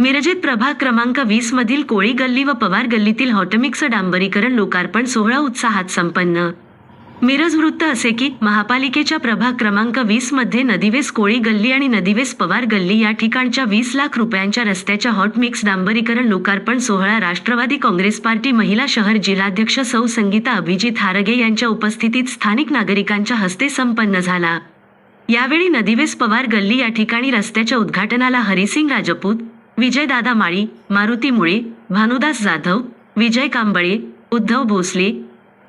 मिरजेत प्रभाग क्रमांक वीस मधील कोळी गल्ली व पवार गल्लीतील हॉटमिक्स डांबरीकरण लोकार्पण सोहळा उत्साहात संपन्न. मिरज वृत्त असे की महापालिकेच्या प्रभाग क्रमांक वीसमध्ये नदीवेस कोळी गल्ली आणि नदीवेस पवार गल्ली या ठिकाणच्या वीस लाख रुपयांच्या रस्त्याच्या हॉटमिक्स डांबरीकरण लोकार्पण सोहळा राष्ट्रवादी काँग्रेस पार्टी महिला शहर जिल्हाध्यक्ष सौ संगीता अभिजित हारगे यांच्या उपस्थितीत स्थानिक नागरिकांच्या हस्ते संपन्न झाला. यावेळी नदीवेस पवार गल्ली या ठिकाणी रस्त्याच्या उद्घाटनाला हरिसिंग राजपूत विजयदादा माळी मारुती मुळे भानुदास जाधव विजय कांबळे उद्धव भोसले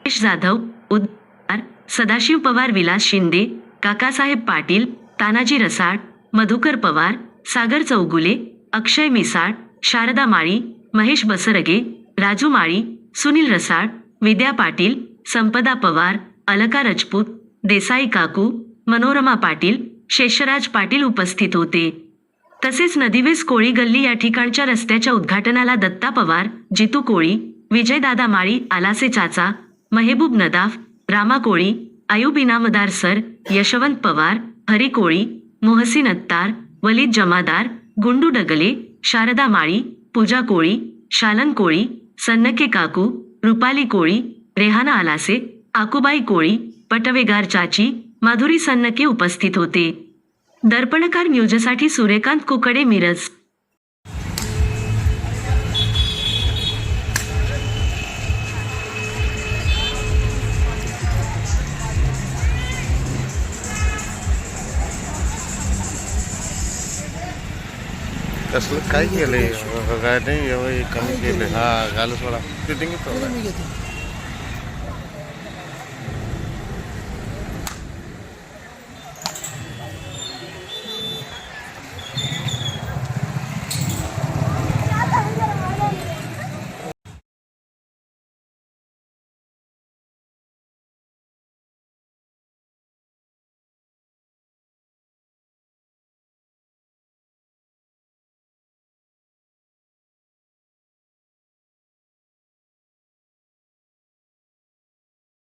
यश जाधव उद्धार सदाशिव पवार विलास शिंदे काकासाहेब पाटील तानाजी रसाळ मधुकर पवार सागर चौगुले अक्षय मिसाळ शारदा माळी महेश बसरगे राजू माळी सुनील रसाळ विद्या पाटील संपदा पवार अलका राजपूत देसाई काकू मनोरमा पाटील शेषराज पाटील उपस्थित होते. तसेच नदीवेस कोळी गल्ली या ठिकाणच्या रस्त्याच्या उद्घाटनाला दत्ता पवार जितू कोळी विजयदादा माळी आलासे चाचा मेहबूब नदाफ रामा कोळी आयुब इनामदार सर यशवंत पवार हरी कोळी मोहसिन अत्तार वलीद जमादार गुंडू डगले शारदा माळी पूजा कोळी शालन कोळी सन्नके काकू रुपाली कोळी रेहाना आलासे आकुबाई कोळी पटवेगार चाची माधुरी सन्नके उपस्थित होते. दर्पणकार न्यूजसाठी सूर्यकांत कुकडे मिरज. कसलं? काय केलंय? काय नाही एवढं कमी केलंय. हा घाल सोडा. फिटिंग